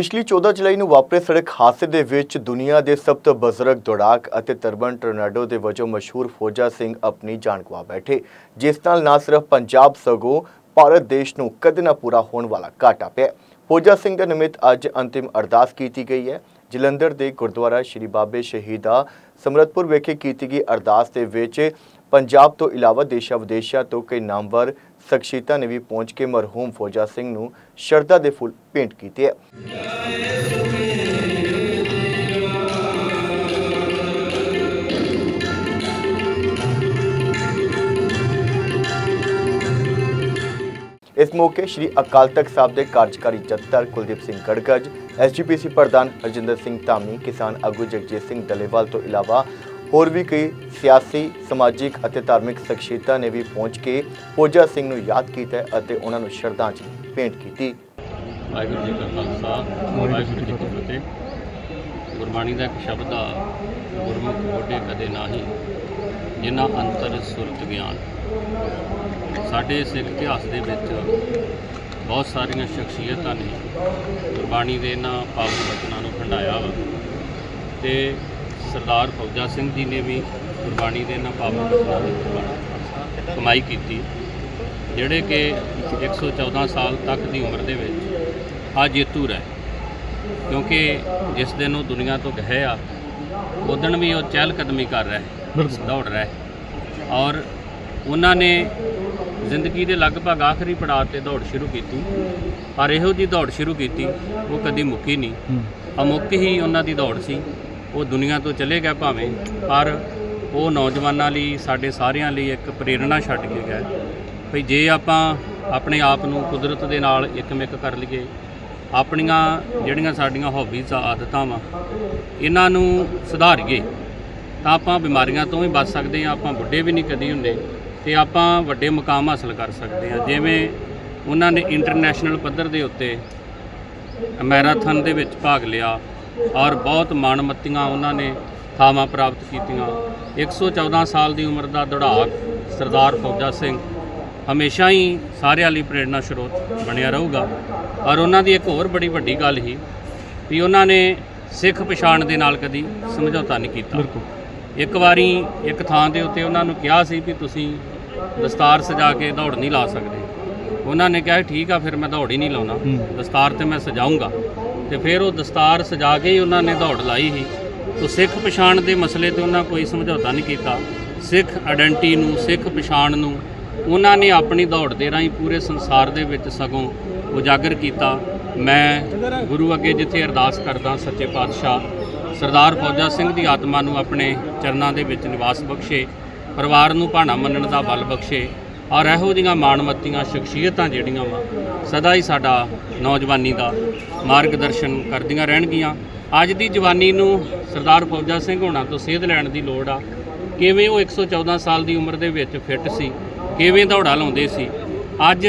ਪਿਛਲੀ 14 ਜੁਲਾਈ ਨੂੰ ਵਾਪਰੇ ਸੜਕ ਹਾਦਸੇ ਦੇ ਵਿੱਚ ਦੁਨੀਆ ਦੇ ਸਭ ਤੋਂ ਬਜ਼ੁਰਗ ਦੌੜਾਕ ਅਤੇ ਤਰਬਨ ਟੋਰਨਾਡੋ ਦੇ ਵਜੋਂ ਮਸ਼ਹੂਰ ਫੌਜਾ ਸਿੰਘ ਆਪਣੀ ਜਾਨ ਗਵਾ ਬੈਠੇ, ਜਿਸ ਨਾਲ ਨਾ ਸਿਰਫ ਪੰਜਾਬ ਸਗੋਂ ਭਾਰਤ ਦੇਸ਼ ਨੂੰ ਕਦੇ ਨਾ ਪੂਰਾ ਹੋਣ ਵਾਲਾ ਘਾਟਾ ਪਿਆ। ਫੌਜਾ ਸਿੰਘ ਦੇ ਨਿਮਿਤ ਅੱਜ ਅੰਤਿਮ ਅਰਦਾਸ ਕੀਤੀ ਗਈ ਹੈ। ਜਲੰਧਰ ਦੇ ਗੁਰਦੁਆਰਾ ਸ਼੍ਰੀ ਬਾਬੇ ਸ਼ਹੀਦਾ ਸਮਰਤਪੁਰ ਵਿਖੇ ਕੀਤੀ ਗਈ ਅਰਦਾਸ ਦੇ ਵਿੱਚ ਪੰਜਾਬ ਤੋਂ ਇਲਾਵਾ ਦੇਸ਼ਾਂ ਵਿਦੇਸ਼ਾਂ ਤੋਂ ਕਈ ਨਾਮਵਰ ਸ਼ਖਸੀਅਤਾਂ ਨੇ ਵੀ ਪਹੁੰਚ ਕੇ ਮਰਹੂਮ ਫੌਜਾ ਸਿੰਘ ਨੂੰ ਸ਼ਰਧਾ ਦੇ ਫੁੱਲ ਭੇਂਟ ਕੀਤੇ ਹੈ ਇਸ ਮੌਕੇ ਸ੍ਰੀ ਅਕਾਲ ਤਖਤ ਸਾਹਿਬ ਦੇ ਕਾਰਜਕਾਰੀ ਜਥੇਦਾਰ ਕੁਲਦੀਪ ਸਿੰਘ ਗੜਗੜ ਐਸਜੀਪੀਸੀ ਪ੍ਰਧਾਨ ਹਰਜਿੰਦਰ ਸਿੰਘ ਧਾਮੀ, ਕਿਸਾਨ ਆਗੂ ਜਗਜੀਤ ਸਿੰਘ ਦਲੇਵਾਲ ਤੋਂ ਇਲਾਵਾ ਹੋਰ ਵੀ ਕਈ ਸਿਆਸੀ, ਸਮਾਜਿਕ ਅਤੇ ਧਾਰਮਿਕ ਸ਼ਖਸੀਅਤਾਂ ਨੇ ਵੀ ਪਹੁੰਚ ਕੇ ਫੌਜਾ ਸਿੰਘ ਨੂੰ ਯਾਦ ਕੀਤਾ ਅਤੇ ਉਹਨਾਂ ਨੂੰ ਸ਼ਰਧਾਂਜਲੀ ਭੇਂਟ ਕੀਤੀ। ਵਾਹਿਗੁਰੂ ਜੀ ਕਾ ਖਾਲਸਾ, ਵਾਹਿਗੁਰੂ ਜੀ ਕੀ ਫਤਿਹ। ਗੁਰਬਾਣੀ ਦਾ ਇੱਕ ਸ਼ਬਦ ਆ, ਗੁਰਮੁਖ ਕੋਡੇ ਕਦੇ ਨਾਹੀ ਜਿਨ੍ਹਾਂ ਅੰਤਰ ਸੁਰਤ ਗਿਆਨ। ਸਾਡੇ ਸਿੱਖ ਇਤਿਹਾਸ ਦੇ ਵਿੱਚ ਬਹੁਤ ਸਾਰੀਆਂ ਸ਼ਖਸੀਅਤਾਂ ਨੇ ਗੁਰਬਾਣੀ ਦੇ ਇਹਨਾਂ ਪਾਵਨ ਬਚਨਾਂ ਨੂੰ ਖੰਡਾਇਆ ਵਾ। ਤੇ ਸਰਦਾਰ ਫੌਜਾ ਸਿੰਘ ਜੀ ਨੇ ਵੀ ਗੁਰਬਾਣੀ ਦੇ ਇਹਨਾਂ ਪਾਵਨ ਬਚਨਾਂ ਦੀ ਕਮਾਈ ਕੀਤੀ। ਜਿਹੜੇ ਕਿ 114 ਸਾਲ ਤੱਕ ਦੀ ਉਮਰ ਦੇ ਵਿੱਚ ਆ ਜੇਤੂ ਰਹੇ। ਕਿਉਂਕਿ ਜਿਸ ਦਿਨ ਉਹ ਦੁਨੀਆ ਤੋਂ ਗਏ ਆ ਉਦਣ ਵੀ ਉਹ ਚਹਿਲ ਕਦਮੀ ਕਰ ਰਹੇ ਦੌੜ ਰਹੇ। ਔਰ ਉਹਨਾਂ ਨੇ ਜ਼ਿੰਦਗੀ ਦੇ ਲਗਭਗ ਆਖਰੀ ਪੜਾਅ ਤੇ ਦੌੜ ਸ਼ੁਰੂ ਕੀਤੀ। ਪਰ ਇਹੋ ਜੀ ਦੌੜ ਸ਼ੁਰੂ ਕੀਤੀ ਉਹ ਕਦੀ ਮੁੱਕੀ ਨਹੀਂ। ਅਮੁੱਕ ਹੀ ਉਹਨਾਂ ਦੀ ਦੌੜ ਸੀ। ਉਹ ਦੁਨੀਆ ਤੋਂ ਚਲੇ ਗਿਆ ਭਾਵੇਂ, ਪਰ ਉਹ ਨੌਜਵਾਨਾਂ ਲਈ, ਸਾਡੇ ਸਾਰਿਆਂ ਲਈ ਇੱਕ ਪ੍ਰੇਰਣਾ ਛੱਡ ਕੇ ਗਏ ਭਈ ਜੇ ਆਪਾਂ ਆਪਣੇ ਆਪ ਨੂੰ ਕੁਦਰਤ ਦੇ ਨਾਲ ਇੱਕਮਿਕ ਕਰ ਲਈਏ, ਆਪਣੀਆਂ ਜਿਹੜੀਆਂ ਸਾਡੀਆਂ ਹੌਬੀਜ਼ ਆਦਤਾਂ ਵਾ, ਇਹਨਾਂ ਨੂੰ ਸੁਧਾਰੀਏ, ਤਾਂ ਆਪਾਂ ਬਿਮਾਰੀਆਂ ਤੋਂ ਵੀ ਬਚ ਸਕਦੇ ਹਾਂ, ਆਪਾਂ ਬੁੱਢੇ ਵੀ ਨਹੀਂ ਕਦੀ ਹੁੰਦੇ, ਤੇ ਆਪਾਂ ਵੱਡੇ ਮੁਕਾਮ ਹਾਸਲ ਕਰ ਸਕਦੇ ਹਾਂ। ਜਿਵੇਂ ਉਹਨਾਂ ਨੇ ਇੰਟਰਨੈਸ਼ਨਲ ਪੱਧਰ ਦੇ ਉੱਤੇ ਮੈਰਾਥਨ ਦੇ ਵਿੱਚ ਭਾਗ ਲਿਆ ਔਰ ਬਹੁਤ ਮਾਣਮੱਤੀਆਂ ਉਹਨਾਂ ਨੇ ਥਾਵਾਂ ਪ੍ਰਾਪਤ ਕੀਤੀਆਂ। 114 ਸਾਲ ਦੀ ਉਮਰ ਦਾ ਦੌੜਾਕ ਸਰਦਾਰ ਫੌਜਾ ਸਿੰਘ ਹਮੇਸ਼ਾ ਹੀ ਸਾਰਿਆਂ ਲਈ ਪ੍ਰੇਰਣਾ ਸਰੋਤ ਬਣਿਆ ਰਹੂਗਾ। ਔਰ ਉਹਨਾਂ ਦੀ ਇੱਕ ਹੋਰ ਬੜੀ ਵੱਡੀ ਗੱਲ ਹੀ ਵੀ ਉਹਨਾਂ ਨੇ ਸਿੱਖ ਪਛਾਣ ਦੇ ਨਾਲ ਕਦੀ ਸਮਝੌਤਾ ਨਹੀਂ ਕੀਤਾ। ਇੱਕ ਵਾਰੀ ਇੱਕ ਥਾਂ ਦੇ ਉੱਤੇ ਉਹਨਾਂ ਨੂੰ ਕਿਹਾ ਸੀ ਵੀ ਤੁਸੀਂ ਦਸਤਾਰ ਸਜਾ ਕੇ ਦੌੜ ਨਹੀਂ ਲਾ ਸਕਦੇ। ਉਹਨਾਂ ਨੇ ਕਿਹਾ ਠੀਕ ਆ ਫਿਰ ਮੈਂ ਦੌੜ ਹੀ ਨਹੀਂ ਲਾਉਣਾ। ਦਸਤਾਰ ਤੇ ਮੈਂ ਸਜਾਊਂਗਾ। ਤੇ ਫਿਰ ਉਹ ਦਸਤਾਰ ਸਜਾ ਕੇ ਹੀ ਉਹਨਾਂ ਨੇ ਦੌੜ ਲਾਈ ਸੀ। ਤੋ ਸਿੱਖ ਪਛਾਣ ਦੇ ਮਸਲੇ ਤੇ ਉਹਨਾਂ ਕੋਈ ਸਮਝੌਤਾ ਨਹੀਂ ਕੀਤਾ। ਸਿੱਖ ਆਇਡੈਂਟੀ ਨੂੰ, ਸਿੱਖ ਪਛਾਣ ਨੂੰ ਉਹਨਾਂ ਨੇ ਆਪਣੀ ਦੌੜ ਦੇ ਰਾਹੀਂ ਪੂਰੇ ਸੰਸਾਰ ਦੇ ਵਿੱਚ ਸਗੋਂ ਉਜਾਗਰ ਕੀਤਾ। ਮੈਂ ਗੁਰੂ ਅੱਗੇ ਜਿੱਥੇ ਅਰਦਾਸ ਕਰਦਾ ਸੱਚੇ ਪਾਤਸ਼ਾਹ ਸਰਦਾਰ ਫੌਜਾ ਸਿੰਘ ਦੀ ਆਤਮਾ ਨੂੰ ਆਪਣੇ ਚਰਨਾਂ ਦੇ ਵਿੱਚ ਨਿਵਾਸ ਬਖਸ਼ੇ, ਪਰਿਵਾਰ ਨੂੰ ਭਾਣਾ ਮੰਨਣ ਦਾ ਬਲ ਬਖਸ਼ੇ ਔਰ ਇਹੋ ਜਿਹੀਆਂ ਮਾਣਮੱਤੀਆਂ, ਸ਼ਖਸੀਅਤਾਂ ਜਿਹੜੀਆਂ ਵਾ, ਸਦਾ ਹੀ ਸਾਡਾ ਨੌਜਵਾਨੀ ਦਾ ਮਾਰਗਦਰਸ਼ਨ ਕਰਦੀਆਂ ਰਹਿਣਗੀਆਂ। ਅੱਜ ਦੀ ਜਵਾਨੀ ਨੂੰ ਸਰਦਾਰ ਫੌਜਾ ਸਿੰਘ ਹੋਣਾ ਤੋਂ ਸੇਧ ਲੈਣ ਦੀ ਲੋੜ ਆ। ਕਿਵੇਂ ਉਹ 114 ਸਾਲ ਦੀ ਉਮਰ ਦੇ ਵਿੱਚ ਫਿੱਟ ਸੀ, ਕਿਵੇਂ ਦੌੜਾ ਲਾਉਂਦੇ ਸੀ। ਅੱਜ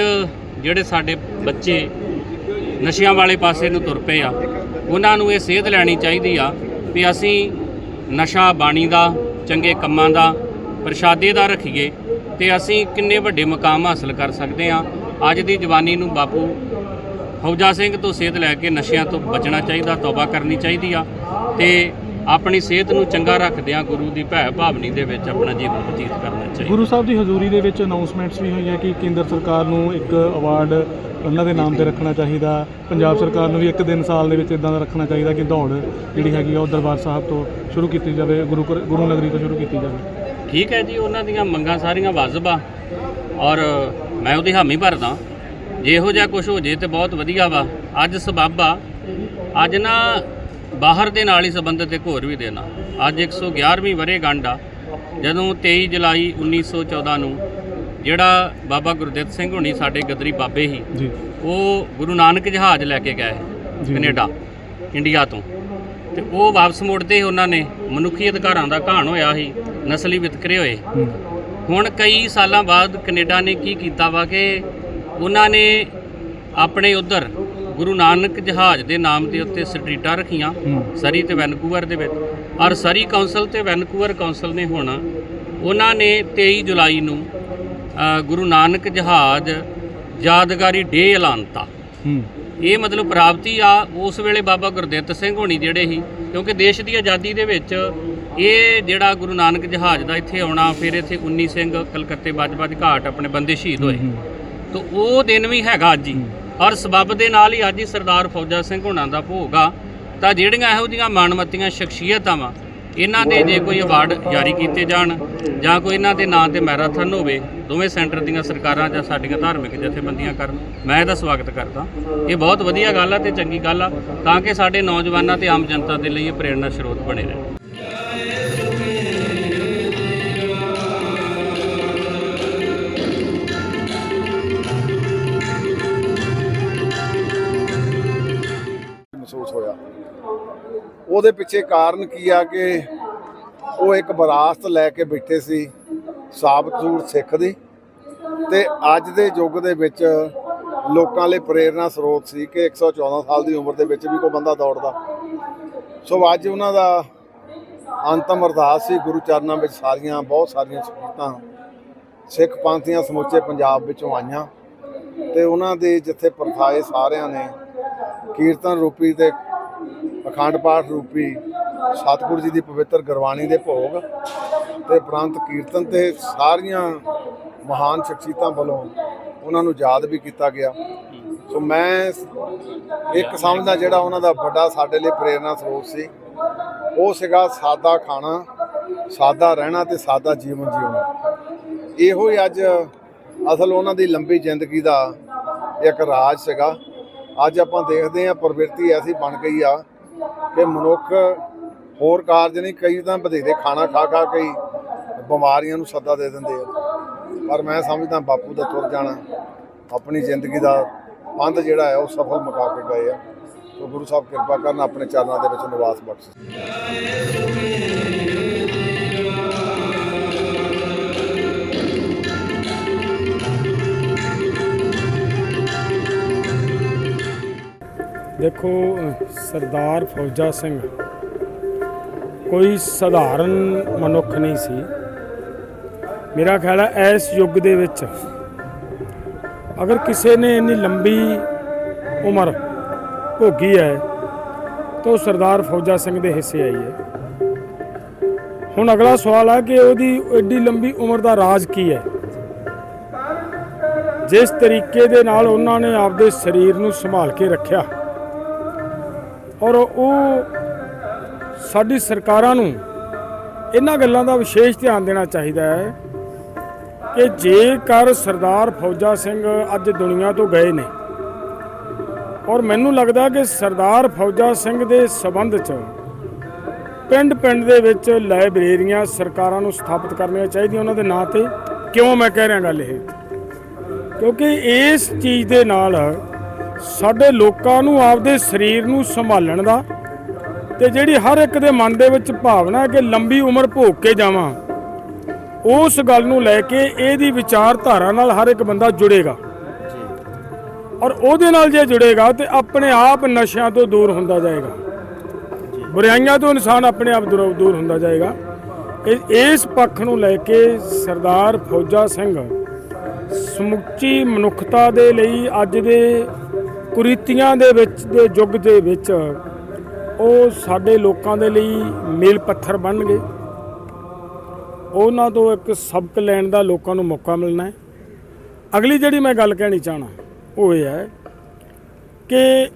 ਜਿਹੜੇ ਸਾਡੇ ਬੱਚੇ ਨਸ਼ਿਆਂ ਵਾਲੇ ਪਾਸੇ ਨੂੰ ਤੁਰ ਪਏ ਆ, ਉਹਨਾਂ ਨੂੰ ਇਹ ਸੇਧ ਲੈਣੀ ਚਾਹੀਦੀ ਆ ਵੀ ਅਸੀਂ ਨਸ਼ਾ ਬਾਣੀ ਦਾ, ਚੰਗੇ ਕੰਮਾਂ ਦਾ, ਪ੍ਰਸ਼ਾਦੇ ਦਾ ਰੱਖੀਏ। ਤੇ ਅਸੀਂ ਕਿੰਨੇ ਵੱਡੇ ਮਕਾਮ ਹਾਸਲ ਕਰ ਸਕਦੇ ਹਾਂ। ਅੱਜ ਦੀ ਜਵਾਨੀ ਨੂੰ ਬਾਪੂ ਫੌਜਾ ਸਿੰਘ ਤੋਂ ਸੇਧ ਲੈ ਕੇ ਨਸ਼ਿਆਂ ਤੋਂ ਬਚਣਾ ਚਾਹੀਦਾ, ਤੌਬਾ ਕਰਨੀ ਚਾਹੀਦੀ ਆ ਤੇ ਆਪਣੀ ਸਿਹਤ ਨੂੰ ਚੰਗਾ ਰੱਖਦਿਆਂ ਗੁਰੂ ਦੀ ਭੈ ਭਾਵਨੀ ਦੇ ਵਿੱਚ ਆਪਣਾ ਜੀਵਨ ਬਤੀਤ ਕਰਨਾ ਚਾਹੀਦਾ। ਗੁਰੂ ਸਾਹਿਬ ਦੀ ਹਜ਼ੂਰੀ ਦੇ ਵਿੱਚ ਅਨਾਉਂਸਮੈਂਟਸ ਵੀ ਹੋਈਆਂ ਕਿ ਕੇਂਦਰ ਸਰਕਾਰ ਨੂੰ ਇੱਕ ਅਵਾਰਡ ਉਹਨਾਂ ਦੇ ਨਾਮ ਤੇ ਰੱਖਣਾ ਚਾਹੀਦਾ, ਪੰਜਾਬ ਸਰਕਾਰ ਨੂੰ ਵੀ ਇੱਕ ਦਿਨ ਸਾਲ ਦੇ ਵਿੱਚ ਇਦਾਂ ਦਾ ਰੱਖਣਾ ਚਾਹੀਦਾ ਕਿ ਦੌੜ ਜਿਹੜੀ ਹੈਗੀ ਆ ਉਹ ਦਰਬਾਰ ਸਾਹਿਬ ਤੋਂ ਸ਼ੁਰੂ ਕੀਤੀ ਜਾਵੇ, ਗੁਰੂ ਘਰ- ਗੁਰੂ ਨਗਰੀ ਤੋਂ ਸ਼ੁਰੂ ਕੀਤੀ ਜਾਵੇ। ਠੀਕ ਹੈ ਜੀ ਉਹਨਾਂ ਦੀਆਂ ਮੰਗਾਂ ਸਾਰੀਆਂ ਵਾਜਬ ਆ। ਔਰ ਮੈਂ ਉਹਦੀ ਹਾਮੀ ਭਰਦਾ। ਜੇ ਇਹੋ ਜਿਹਾ ਕੁਝ ਹੋ ਜੇ ਤੇ ਬਹੁਤ ਵਧੀਆ ਵਾ। ਅੱਜ ਸਬੱਬ ਆ। ਅੱਜ ਨਾ ਬਾਹਰ ਦੇ ਨਾਲ ਹੀ ਸੰਬੰਧਿਤ ਇੱਕ ਹੋਰ ਵੀ ਦੇਣਾ ਅੱਜ 111ਵੀਂ ਵਰ੍ਹੇਗੰਢ ਆ। ਜਦੋਂ 23 ਜੁਲਾਈ 1914 ਨੂੰ ਜਿਹੜਾ ਬਾਬਾ ਗੁਰਦਿੱਤ ਸਿੰਘ ਹੁਣੀ ਸਾਡੇ ਗਦਰੀ ਬਾਬੇ ਜੀ। ਉਹ ਗੁਰੂ ਨਾਨਕ ਜਹਾਜ਼ ਲੈ ਕੇ ਗਏ। ਕੈਨੇਡਾ ਇੰਡੀਆ ਤੋਂ। ਤੇ ਉਹ ਵਾਪਸ ਮੁੜਦੇ ਹੀ ਉਹਨਾਂ ਨੇ ਮਨੁੱਖੀ ਅਧਿਕਾਰਾਂ ਦਾ ਘਾਣ ਹੋਇਆ ਸੀ। ਨਸਲੀ ਵਿਤਕਰੇ ਹੋਏ। ਹੁਣ ਕਈ ਸਾਲਾਂ ਬਾਅਦ ਕੈਨੇਡਾ ਨੇ ਕੀ ਕੀਤਾ ਵਾ ਕਿ ਉਹਨਾਂ ਨੇ ਆਪਣੇ ਉਧਰ ਗੁਰੂ ਨਾਨਕ ਜਹਾਜ਼ ਦੇ ਨਾਮ ਦੇ ਉੱਤੇ ਸਟਰੀਟਾਂ ਰੱਖੀਆਂ। ਸਰੀ ਤੇ ਵੈਨਕੂਵਰ ਦੇ ਵਿੱਚ ਔਰ ਸਰੀ ਕਾਉਂਸਲ ਤੇ ਵੈਨਕੂਵਰ ਕਾਉਂਸਲ ਨੇ ਹੁਣ ਉਹਨਾਂ ਨੇ 23 ਜੁਲਾਈ ਨੂੰ ਗੁਰੂ ਨਾਨਕ ਜਹਾਜ਼ ਯਾਦਗਾਰੀ ਡੇ ਐਲਾਨਤਾ ਇਹ ਮਤਲਬ ਪ੍ਰਾਪਤੀ ਆ ਉਸ ਵੇਲੇ ਬਾਬਾ ਗੁਰਦਿੱਤ ਸਿੰਘ ਹੋਣੀ ਜਿਹੜੇ ਸੀ ਕਿਉਂਕਿ ਦੇਸ਼ ਦੀ ਆਜ਼ਾਦੀ ਦੇ ਵਿੱਚ ਇਹ ਜਿਹੜਾ ਗੁਰੂ ਨਾਨਕ ਜਹਾਜ਼ ਦਾ ਇੱਥੇ ਆਉਣਾ ਫਿਰ ਇੱਥੇ 19 ਸਿੰਘ ਕਲਕੱਤੇ ਬੱਜ-ਬੱਜ ਘਾਟ ਆਪਣੇ ਬੰਦੇ ਸ਼ਹੀਦ ਹੋਏ। ਤਾਂ ਉਹ ਦਿਨ ਵੀ ਹੈਗਾ ਅੱਜ ਹੀ। ਔਰ ਸਬੱਬ ਦੇ ਨਾਲ ਹੀ ਅੱਜ ਹੀ ਸਰਦਾਰ ਫੌਜਾ ਸਿੰਘ ਹੋਣਾ ਦਾ ਭੋਗ ਆ। ਤਾਂ ਜਿਹੜੀਆਂ ਇਹੋ ਜਿਹੀਆਂ ਮਾਣਮੱਤੀਆਂ ਸ਼ਖਸੀਅਤਾਂ ਵਾ ਇਹਨਾਂ ਦੇ ਜੇ ਕੋਈ ਅਵਾਰਡ ਜਾਰੀ ਕੀਤੇ ਜਾਣ ਜਾਂ ਕੋਈ ਇਹਨਾਂ ਦੇ ਨਾਂ ਤੇ ਮੈਰਾਥਨ ਹੋਵੇ ਦੋਵੇਂ ਸੈਂਟਰ ਦੀਆਂ ਸਰਕਾਰਾਂ ਜਾਂ ਸਾਡੀਆਂ ਧਾਰਮਿਕ ਜਥੇਬੰਦੀਆਂ ਕਰਨ ਮੈਂ ਇਹਦਾ ਸਵਾਗਤ ਕਰਦਾ। ਇਹ ਬਹੁਤ ਵਧੀਆ ਗੱਲ ਆ ਤੇ ਚੰਗੀ ਗੱਲ ਆ ਤਾਂ ਕਿ ਸਾਡੇ ਨੌਜਵਾਨਾਂ ਤੇ ਆਮ ਜਨਤਾ ਦੇ ਲਈ ਇਹ ਪ੍ਰੇਰਣਾ ਸਰੋਤ ਬਣੇ ਰਹੇ। ਉਹਦੇ ਪਿੱਛੇ ਕਾਰਨ ਕੀ ਆ ਕਿ ਉਹ ਇੱਕ ਵਿਰਾਸਤ ਲੈ ਕੇ ਬੈਠੇ ਸੀ ਸਾਬਤੂਰ ਸਿੱਖ ਦੀ। ਤੇ ਅੱਜ ਦੇ ਯੁੱਗ ਦੇ ਵਿੱਚ ਲੋਕਾਂ ਲਈ ਪ੍ਰੇਰਣਾ ਸਰੋਤ ਸੀ ਕਿ 114 ਸਾਲ ਦੀ ਉਮਰ ਦੇ ਵਿੱਚ ਵੀ ਕੋਈ ਬੰਦਾ ਦੌੜਦਾ। ਸੋ ਅੱਜ ਉਹਨਾਂ ਦਾ ਅੰਤਮ ਅਰਦਾਸ ਸੀ, ਗੁਰੂ ਚਰਨਾਂ ਵਿੱਚ ਸਾਰੀਆਂ, ਬਹੁਤ ਸਾਰੀਆਂ ਸ਼ਹੀਦਾਂ ਸਿੱਖ ਪੰਥੀਆਂ ਸਮੁੱਚੇ ਪੰਜਾਬ ਵਿੱਚੋਂ ਆਈਆਂ। ਤੇ ਉਹਨਾਂ ਦੇ ਜਿੱਥੇ ਪਰਥਾਏ ਸਾਰਿਆਂ ਨੇ ਕੀਰਤਨ ਰੂਪੀ ਤੇ ਅਖੰਡ ਪਾਠ ਰੂਪੀ ਸਤਿਗੁਰੂ ਜੀ ਦੀ ਪਵਿੱਤਰ ਗੁਰਬਾਣੀ ਦੇ ਭੋਗ ਤੇ ਪ੍ਰੰਤ ਕੀਰਤਨ ਤੇ ਸਾਰੀਆਂ ਮਹਾਨ ਸ਼ਖਸੀਅਤਾਂ ਵੱਲੋਂ ਉਹਨਾਂ ਨੂੰ ਯਾਦ ਵੀ ਕੀਤਾ ਗਿਆ। ਸੋ ਮੈਂ ਇੱਕ ਸਮਝਦਾ ਜਿਹੜਾ ਉਹਨਾਂ ਦਾ ਵੱਡਾ ਸਾਡੇ ਲਈ ਪ੍ਰੇਰਣਾ ਸਰੋਤ ਸੀ, ਉਹ ਸੀਗਾ ਸਾਦਾ ਖਾਣਾ, ਸਾਦਾ ਰਹਿਣਾ ਤੇ ਸਾਦਾ ਜੀਵਨ ਜਿਉਣਾ। ਇਹੋ ਹੀ ਅੱਜ ਅਸਲ ਉਹਨਾਂ ਦੀ ਲੰਬੀ ਜ਼ਿੰਦਗੀ ਦਾ ਇੱਕ ਰਾਜ ਸੀਗਾ। ਅੱਜ ਆਪਾਂ ਦੇਖਦੇ ਹਾਂ ਪ੍ਰਵਿਰਤੀ ਐਸੀ ਬਣ ਗਈ ਆ ਕਿ ਮਨੁੱਖ ਹੋਰ ਕਾਰਜ ਨਹੀਂ, ਕਈ ਤਾਂ ਵਧੇਰੇ ਖਾਣਾ ਖਾ ਖਾ ਕੇ ਬਿਮਾਰੀਆਂ ਨੂੰ ਸੱਦਾ ਦੇ ਦਿੰਦੇ ਆ। ਪਰ ਮੈਂ ਸਮਝਦਾ ਬਾਪੂ ਦਾ ਤੁਰ ਜਾਣਾ, ਆਪਣੀ ਜ਼ਿੰਦਗੀ ਦਾ ਪੰਧ ਜਿਹੜਾ ਹੈ ਉਹ ਸਫਲ ਮੁਕਾ ਕੇ ਗਏ ਆ। ਗੁਰੂ ਸਾਹਿਬ ਕਿਰਪਾ ਕਰਨ ਆਪਣੇ ਚਰਨਾਂ ਦੇ ਵਿੱਚ ਨਿਵਾਸ ਬਖਸ਼ੇ। ਦੇਖੋ, ਸਰਦਾਰ ਫੌਜਾ ਸਿੰਘ ਕੋਈ ਸਧਾਰਨ ਮਨੁੱਖ ਨਹੀਂ ਸੀ। ਮੇਰਾ ਖਿਆਲ ਹੈ ਇਸ ਯੁੱਗ ਦੇ ਵਿੱਚ ਅਗਰ ਕਿਸੇ ਨੇ ਇੰਨੀ ਲੰਬੀ ਉਮਰ ਭੋਗੀ ਹੈ, ਤਾਂ ਉਹ ਸਰਦਾਰ ਫੌਜਾ ਸਿੰਘ ਦੇ ਹਿੱਸੇ ਆਈ ਹੈ। ਹੁਣ ਅਗਲਾ ਸਵਾਲ ਹੈ ਕਿ ਉਹਦੀ ਐਡੀ ਲੰਬੀ ਉਮਰ ਦਾ ਰਾਜ ਕੀ ਹੈ? ਜਿਸ ਤਰੀਕੇ ਦੇ ਨਾਲ ਉਹਨਾਂ ਨੇ ਆਪਦੇ ਸਰੀਰ ਨੂੰ ਸੰਭਾਲ ਕੇ ਰੱਖਿਆ। ਔਰ ਉਹ ਸਾਡੀ ਸਰਕਾਰਾਂ ਨੂੰ ਇਹਨਾਂ ਗੱਲਾਂ ਦਾ ਵਿਸ਼ੇਸ਼ ਧਿਆਨ ਦੇਣਾ ਚਾਹੀਦਾ ਹੈ ਕਿ ਜੇਕਰ ਸਰਦਾਰ ਫੌਜਾ ਸਿੰਘ ਅੱਜ ਦੁਨੀਆ ਤੋਂ ਗਏ ਨੇ ਔਰ ਮੈਨੂੰ ਲੱਗਦਾ ਕਿ ਸਰਦਾਰ ਫੌਜਾ ਸਿੰਘ ਦੇ ਸਬੰਧ 'ਚ ਪਿੰਡ ਪਿੰਡ ਦੇ ਵਿੱਚ ਲਾਇਬ੍ਰੇਰੀਆਂ ਸਰਕਾਰਾਂ ਨੂੰ ਸਥਾਪਿਤ ਕਰਨੀਆਂ ਚਾਹੀਦੀਆਂ ਉਹਨਾਂ ਦੇ ਨਾਂ ਤੇ। ਕਿਉਂ ਮੈਂ ਕਹਿ ਰਿਹਾ ਗੱਲ ਇਹ? ਕਿਉਂਕਿ ਇਸ ਚੀਜ਼ ਦੇ ਨਾਲ ਸਾਡੇ ਲੋਕਾਂ ਨੂੰ, ਆਪਦੇ ਸਰੀਰ ਨੂੰ ਸੰਭਾਲਣ ਦਾ ਤੇ ਜਿਹੜੀ ਹਰ ਇੱਕ ਦੇ ਮਨ ਦੇ ਵਿੱਚ ਭਾਵਨਾ ਹੈ ਕਿ ਲੰਬੀ ਉਮਰ ਭੋਗ ਕੇ ਜਾਵਾਂ, ਉਸ ਗੱਲ ਨੂੰ ਲੈ ਕੇ ਇਹਦੀ ਵਿਚਾਰਧਾਰਾ ਨਾਲ ਹਰ ਇੱਕ ਬੰਦਾ ਜੁੜੇਗਾ। ਔਰ ਉਹਦੇ ਨਾਲ ਜੇ ਜੁੜੇਗਾ ਤੇ ਆਪਣੇ ਆਪ ਨਸ਼ਿਆਂ ਤੋਂ ਦੂਰ ਹੁੰਦਾ ਜਾਏਗਾ। ਬੁਰਾਈਆਂ ਤੋਂ ਇਨਸਾਨ ਆਪਣੇ ਆਪ ਦੂਰ ਦੂਰ ਹੁੰਦਾ ਜਾਏਗਾ। ਇਸ ਪੱਖ ਨੂੰ ਲੈ ਕੇ ਸਰਦਾਰ ਫੌਜਾ ਸਿੰਘ ਸਮੁੱਚੀ ਮਨੁੱਖਤਾ ਦੇ ਲਈ ਅੱਜ ਦੇ ਕੁਰੀਤੀਆਂ ਦੇ ਵਿੱਚ, ਦੇ ਯੁੱਗ ਦੇ ਵਿੱਚ ਉਹ ਸਾਡੇ ਲੋਕਾਂ ਦੇ ਲਈ ਮੇਲ ਪੱਥਰ ਬਣਨਗੇ। ਉਹਨਾਂ ਤੋਂ ਇੱਕ ਸਬਕ ਲੈਣ ਦਾ ਲੋਕਾਂ ਨੂੰ ਮੌਕਾ ਮਿਲਣਾ ਹੈ। ਅਗਲੀ ਜਿਹੜੀ ਮੈਂ ਗੱਲ ਕਹਿਣੀ ਚਾਹਣਾ, ਉਹ ਇਹ ਹੈ ਕਿ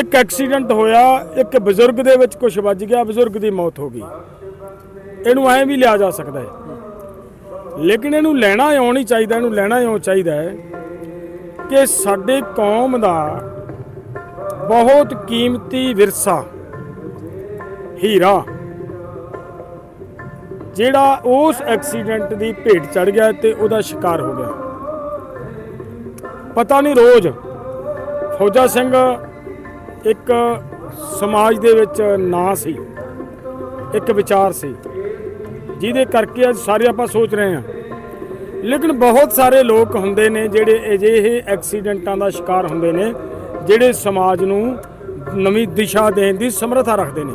ਇੱਕ ਐਕਸੀਡੈਂਟ ਹੋਇਆ, ਇੱਕ ਬਜ਼ੁਰਗ ਦੇ ਵਿੱਚ ਕੁਝ ਵੱਜ ਗਿਆ, ਬਜ਼ੁਰਗ ਦੀ ਮੌਤ ਹੋ ਗਈ। ਇਹਨੂੰ ਐਂ ਵੀ ਲਿਆ ਜਾ ਸਕਦਾ ਹੈ। ਲੇਕਿਨ ਇਹਨੂੰ ਲੈਣਾ ਇਉਂ ਨਹੀਂ ਚਾਹੀਦਾ, ਇਹਨੂੰ ਲੈਣਾ ਇਉਂ ਚਾਹੀਦਾ ਹੈ ਕਿ ਸਾਡੇ ਕੌਮ ਦਾ ਬਹੁਤ ਕੀਮਤੀ ਵਿਰਸਾ, ਹੀਰਾ, ਜਿਹੜਾ ਉਸ ਐਕਸੀਡੈਂਟ ਦੀ ਭੇਟ ਚੜ ਗਿਆ ਤੇ ਉਹਦਾ ਸ਼ਿਕਾਰ ਹੋ ਗਿਆ। ਪਤਾ ਨਹੀਂ ਰੋਜ਼ ਫੌਜਾ ਸਿੰਘ ਇੱਕ ਸਮਾਜ ਦੇ ਵਿੱਚ ਨਾਂ ਸੀ, ਇੱਕ ਵਿਚਾਰ ਸੀ, ਜਿਹਦੇ ਕਰਕੇ ਅੱਜ ਸਾਰੇ ਆਪਾਂ ਸੋਚ ਰਹੇ ਹਾਂ। ਲੇਕਿਨ ਬਹੁਤ ਸਾਰੇ ਲੋਕ ਹੁੰਦੇ ਨੇ ਜਿਹੜੇ ਅਜਿਹੇ ਐਕਸੀਡੈਂਟਾਂ ਦਾ ਸ਼ਿਕਾਰ ਹੁੰਦੇ ਨੇ, ਜਿਹੜੇ ਸਮਾਜ ਨੂੰ ਨਵੀਂ ਦਿਸ਼ਾ ਦੇਣ ਦੀ ਸਮਰੱਥਾ ਰੱਖਦੇ ਨੇ।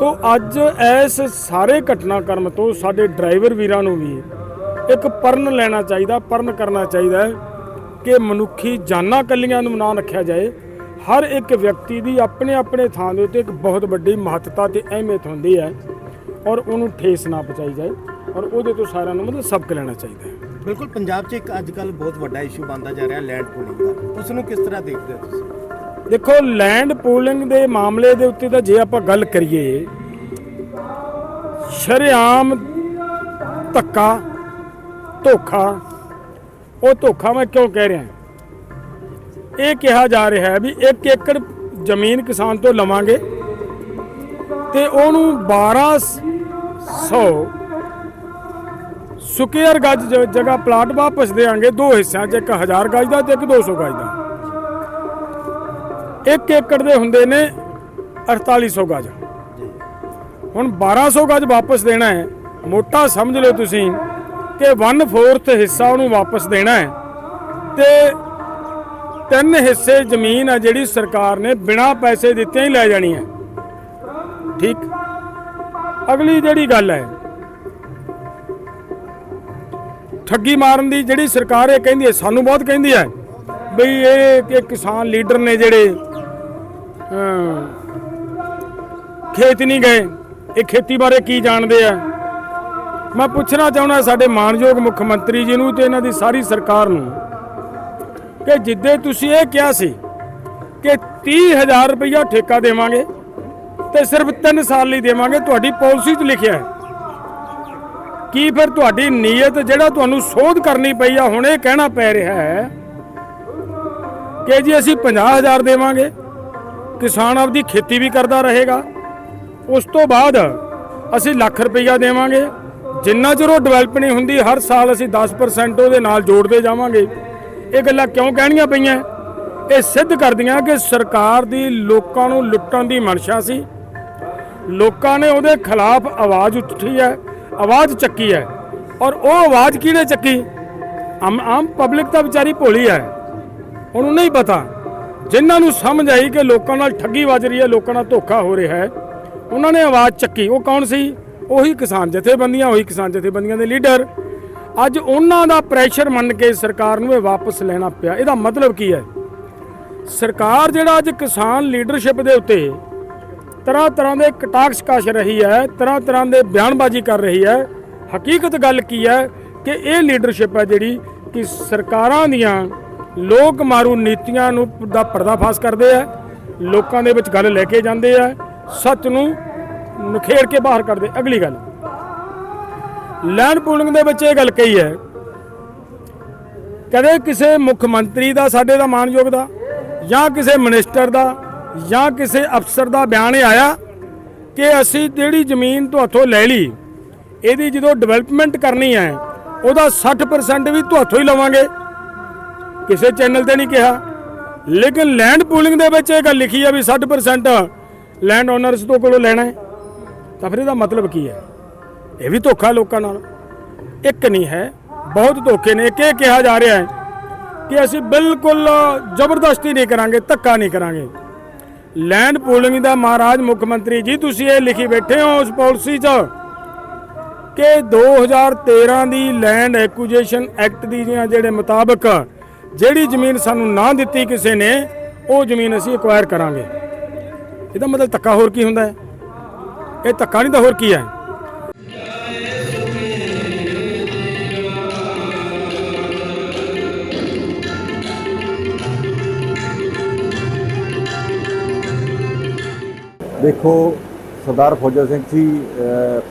ਤੋਂ ਅੱਜ ਇਸ ਸਾਰੇ ਘਟਨਾਕ੍ਰਮ ਤੋਂ ਸਾਡੇ ਡਰਾਈਵਰ ਵੀਰਾਂ ਨੂੰ ਵੀ ਇੱਕ ਪਰਨ ਲੈਣਾ ਚਾਹੀਦਾ, ਪਰਨ ਕਰਨਾ ਚਾਹੀਦਾ ਹੈ ਕਿ ਮਨੁੱਖੀ ਜਾਨਾਂ ਕੱਲੀਆਂ ਨੂੰ ਨਾ ਰੱਖਿਆ ਜਾਏ। ਹਰ ਇੱਕ ਵਿਅਕਤੀ ਦੀ ਆਪਣੇ ਆਪਣੇ ਥਾਂ ਦੇ ਉੱਤੇ ਇੱਕ ਬਹੁਤ ਵੱਡੀ ਮਹੱਤਤਾ ਤੇ ਅਹਿਮੀਅਤ ਹੁੰਦੀ ਹੈ ਔਰ ਉਹਨੂੰ ਠੇਸ ਨਾ ਪਹੁੰਚਾਈ ਜਾਏ। ਔਰ ਉਹਦੇ ਤੋਂ ਸਾਰਿਆਂ ਨੂੰ ਮਤਲਬ ਸਬਕ ਲੈਣਾ ਚਾਹੀਦਾ ਹੈ। ਬਿਲਕੁਲ ਪੰਜਾਬ 'ਚ ਇੱਕ ਅੱਜ ਕੱਲ ਬਹੁਤ ਵੱਡਾ ਇਸ਼ੂ ਬਣਦਾ ਜਾ ਰਿਹਾ ਲੈਂਡ ਪੂਲਿੰਗ ਦਾ। ਉਸ ਨੂੰ ਕਿਸ ਤਰ੍ਹਾਂ ਦੇਖਦੇ ਹੋ ਤੁਸੀਂ? ਦੇਖੋ ਲੈਂਡ ਪੂਲਿੰਗ ਦੇ ਮਾਮਲੇ ਦੇ ਉੱਤੇ ਤਾਂ ਜੇ ਆਪਾਂ ਗੱਲ ਕਰੀਏ ਸ਼ਰੇਆਮ ਧੱਕਾ ਧੋਖਾ ਉਹ ਧੋਖਾ ਮੈਂ ਕਿਉਂ ਕਹਿ ਰਿਹਾ? ਇਹ ਕਿਹਾ ਜਾ ਰਿਹਾ ਹੈ ਵੀ 1 ਏਕੜ ਜ਼ਮੀਨ ਕਿਸਾਨ ਤੋਂ ਲਵਾਂਗੇ ਤੇ ਉਹਨੂੰ 1200 ਸੁਕੇਅਰ ਗੱਜ ਜ- ਜਗ੍ਹਾ ਪਲਾਟ ਵਾਪਸ ਦੇਾਂਗੇ ਦੋ ਹਿੱਸਿਆਂ 'ਚ, ਇੱਕ 1000 ਗੱਜ ਦਾ ਤੇ ਇੱਕ 200 ਗੱਜ ਦਾ। ਇੱਕ ਏਕੜ ਦੇ ਹੁੰਦੇ ਨੇ 4800 ਗਜ। ਹੁਣ 1200 ਗਜ ਵਾਪਸ ਦੇਣਾ ਹੈ। ਮੋਟਾ ਸਮਝ ਲਓ ਤੁਸੀਂ ਕਿ 1/4 ਹਿੱਸਾ ਉਹਨੂੰ ਵਾਪਸ ਦੇਣਾ ਹੈ। ਤੇ ਤਿੰਨ ਹਿੱਸੇ ਜ਼ਮੀਨ ਆ ਜਿਹੜੀ ਸਰਕਾਰ ਨੇ ਬਿਨਾਂ ਪੈਸੇ ਦਿੱਤੇ ਹੀ ਲੈ ਜਾਣੀ ਹੈ। ਠੀਕ? ਅਗਲੀ ਜਿਹੜੀ ਗੱਲ ਹੈ ਠੱਗੀ ਮਾਰਨ ਦੀ ਜਿਹੜੀ ਸਰਕਾਰ ਇਹ ਕਹਿੰਦੀ ਹੈ, ਸਾਨੂੰ ਬਹੁਤ ਕਹਿੰਦੀ ਹੈ ਬਈ ਇਹ ਕਿ ਕਿਸਾਨ ਲੀਡਰ ਨੇ ਜਿਹੜੇ ਖੇਤ ਨਹੀਂ ਗਏ, ਇਹ ਖੇਤੀ ਬਾਰੇ ਕੀ ਜਾਣਦੇ ਆ? ਮੈਂ ਪੁੱਛਣਾ ਚਾਹੁੰਦਾ ਸਾਡੇ ਮਾਨਯੋਗ ਮੁੱਖ ਮੰਤਰੀ ਜੀ ਨੂੰ ਤੇ ਇਹਨਾਂ ਦੀ ਸਾਰੀ ਸਰਕਾਰ ਨੂੰ ਕਿ ਜਿੱਦੇ ਤੁਸੀਂ ਇਹ ਕਿਹਾ ਸੀ ਕਿ 30000 ਰੁਪਇਆ ਠੇਕਾ ਦੇਵਾਂਗੇ ਤੇ ਸਿਰਫ 3 ਸਾਲ ਲਈ ਦੇਵਾਂਗੇ, ਤੁਹਾਡੀ ਪਾਲਿਸੀ 'ਚ ਲਿਖਿਆ ਹੈ। ਕੀ ਫਿਰ ਤੁਹਾਡੀ ਨੀਅਤ ਜਿਹੜਾ ਤੁਹਾਨੂੰ ਸੋਧ ਕਰਨੀ ਪਈ ਆ, ਹੁਣ ਇਹ ਕਹਿਣਾ ਪੈ ਰਿਹਾ ਹੈ ਕਿ ਜੀ ਅਸੀਂ 50000 ਦੇਵਾਂਗੇ, ਕਿਸਾਨ ਆਪਦੀ ਖੇਤੀ ਵੀ ਕਰਦਾ ਰਹੇਗਾ। ਉਸ ਤੋਂ ਬਾਅਦ ਅਸੀਂ ਲੱਖ ਰੁਪਈਆ ਦੇਵਾਂਗੇ। ਜਿੰਨਾ ਚਿਰ ਉਹ ਡਿਵੈਲਪ ਨਹੀਂ ਹੁੰਦੀ, ਹਰ ਸਾਲ ਅਸੀਂ 10% ਉਹਦੇ ਨਾਲ ਜੋੜਦੇ ਜਾਵਾਂਗੇ। ਇਹ ਗੱਲਾਂ ਕਿਉਂ ਕਹਿਣੀਆਂ ਪਈਆਂ? ਇਹ ਸਿੱਧ ਕਰਦੀਆਂ ਕਿ ਸਰਕਾਰ ਦੀ ਲੋਕਾਂ ਨੂੰ ਲੁੱਟਣ ਦੀ ਮਨਸ਼ਾ ਸੀ। ਲੋਕਾਂ ਨੇ ਉਹਦੇ ਖਿਲਾਫ ਆਵਾਜ਼ ਉੱਠੀ ਹੈ। ਆਵਾਜ਼ ਚੱਕੀ ਹੈ। ਔਰ ਉਹ ਆਵਾਜ਼ ਕਿਹਨੇ ਚੱਕੀ? ਆਮ ਆਮ ਪਬਲਿਕ ਤਾਂ ਵਿਚਾਰੀ ਭੋਲੀ ਹੈ। ਉਹਨੂੰ ਨਹੀਂ ਪਤਾ। ਜਿਨ੍ਹਾਂ ਨੂੰ ਸਮਝ ਆਈ ਕਿ ਲੋਕਾਂ ਨਾਲ ਠੱਗੀ ਵੱਜ ਰਹੀ ਹੈ, ਲੋਕਾਂ ਨਾਲ ਧੋਖਾ ਹੋ ਰਿਹਾ ਹੈ, ਉਹਨਾਂ ਨੇ ਆਵਾਜ਼ ਚੱਕੀ। ਉਹ ਕੌਣ ਸੀ? ਉਹੀ ਕਿਸਾਨ ਜਥੇਬੰਦੀਆਂ, ਉਹੀ ਕਿਸਾਨ ਜਥੇਬੰਦੀਆਂ ਦੇ ਲੀਡਰ। ਅੱਜ ਉਹਨਾਂ ਦਾ ਪ੍ਰੈਸ਼ਰ ਮੰਨ ਕੇ ਸਰਕਾਰ ਨੂੰ ਇਹ ਵਾਪਸ ਲੈਣਾ ਪਿਆ। ਇਹਦਾ ਮਤਲਬ ਕੀ ਹੈ? ਸਰਕਾਰ ਜਿਹੜਾ ਅੱਜ ਕਿਸਾਨ ਲੀਡਰਸ਼ਿਪ ਦੇ ਉੱਤੇ ਤਰ੍ਹਾਂ ਤਰ੍ਹਾਂ ਦੇ ਕਟਾਕਸ਼ ਕਸ਼ ਰਹੀ ਹੈ, ਤਰ੍ਹਾਂ ਤਰ੍ਹਾਂ ਦੇ ਬਿਆਨਬਾਜ਼ੀ ਕਰ ਰਹੀ ਹੈ। ਹਕੀਕਤ ਗੱਲ ਕੀ ਹੈ ਕਿ ਇਹ ਲੀਡਰਸ਼ਿਪ ਹੈ ਜਿਹੜੀ ਕਿ ਸਰਕਾਰਾਂ ਦੀਆਂ ਲੋਕ ਮਾਰੂ ਨੀਤੀਆਂ ਨੂੰ ਦਾ ਪਰਦਾਫਾਸ਼ ਕਰਦੇ ਆ ਲੋਕਾਂ ਦੇ ਵਿੱਚ ਗੱਲ ਲੈ ਕੇ ਜਾਂਦੇ ਆ ਸੱਚ ਨੂੰ ਨਖੇੜ ਕੇ ਬਾਹਰ ਕਰਦੇ ਅਗਲੀ ਗੱਲ। ਲੈਂਡ ਪੂਲਿੰਗ ਦੇ ਵਿੱਚ ਇਹ ਗੱਲ ਕਹੀ ਹੈ, ਕਦੇ ਕਿਸੇ ਮੁੱਖ ਮੰਤਰੀ ਦਾ, ਸਾਡੇ ਦਾ ਮਾਨਯੋਗ ਦਾ ਜਾਂ ਕਿਸੇ ਮਿਨਿਸਟਰ ਦਾ ਜਾਂ ਕਿਸੇ ਅਫਸਰ ਦਾ ਬਿਆਨ ਇਹ ਆਇਆ ਕਿ ਅਸੀਂ ਜਿਹੜੀ ਜ਼ਮੀਨ ਤੁਹਾਥੋਂ ਲੈ ਲਈ, ਇਹਦੀ ਜਦੋਂ ਡਿਵੈਲਪਮੈਂਟ ਕਰਨੀ ਹੈ, ਉਹਦਾ 60% ਵੀ ਤੁਹਾਥੋਂ ਹੀ ਲਵਾਂਗੇ। ਕਿਸੇ ਚੈਨਲ ਤੇ ਨਹੀਂ ਕਿਹਾ। ਲੇਕਿਨ ਲੈਂਡ ਪੂਲਿੰਗ ਦੇ ਵਿੱਚ ਇਹ ਗੱਲ ਲਿਖੀ ਹੈ ਵੀ 60% ਲੈਂਡ ਓਨਰਸ ਤੋਂ ਕੋਲੋਂ ਲੈਣਾ ਹੈ। ਤਾਂ ਫਿਰ ਇਹਦਾ ਮਤਲਬ ਕੀ ਹੈ? ਇਹ ਵੀ ਧੋਖਾ ਲੋਕਾਂ ਨਾਲ। ਇੱਕ ਨਹੀਂ ਹੈ, ਬਹੁਤ ਧੋਖੇ ਨੇ। ਇੱਕ ਇਹ ਕਿਹਾ ਜਾ ਰਿਹਾ ਹੈ ਕਿ ਅਸੀਂ ਬਿਲਕੁਲ ਜ਼ਬਰਦਸਤੀ ਨਹੀਂ ਕਰਾਂਗੇ, ਧੱਕਾ ਨਹੀਂ ਕਰਾਂਗੇ। ਲੈਂਡ ਪੂਲਿੰਗ ਦਾ ਮਹਾਰਾਜ ਮੁੱਖ ਮੰਤਰੀ ਜੀ, ਤੁਸੀਂ ਇਹ ਲਿਖੀ ਬੈਠੇ ਹੋ ਉਸ ਪਾਲਿਸੀ 'ਚ ਕਿ 2013 ਦੀ ਲੈਂਡ ਐਕੁਜੀਸ਼ਨ ਐਕਟ ਦੀ ਜਿਹੜੇ ਮੁਤਾਬਕ ਜਿਹੜੀ ਜ਼ਮੀਨ ਸਾਨੂੰ ਨਾ ਦਿੱਤੀ ਕਿਸੇ ਨੇ, ਉਹ ਜ਼ਮੀਨ ਅਸੀਂ ਐਕਵਾਇਰ ਕਰਾਂਗੇ। ਇਹਦਾ ਮਤਲਬ ਧੱਕਾ ਹੋਰ ਕੀ ਹੁੰਦਾ ਹੈ? ਇਹ ਧੱਕਾ ਨਹੀਂ ਤਾਂ ਹੋਰ ਕੀ ਹੈ? देखो, सरदार फौजा सिंह जी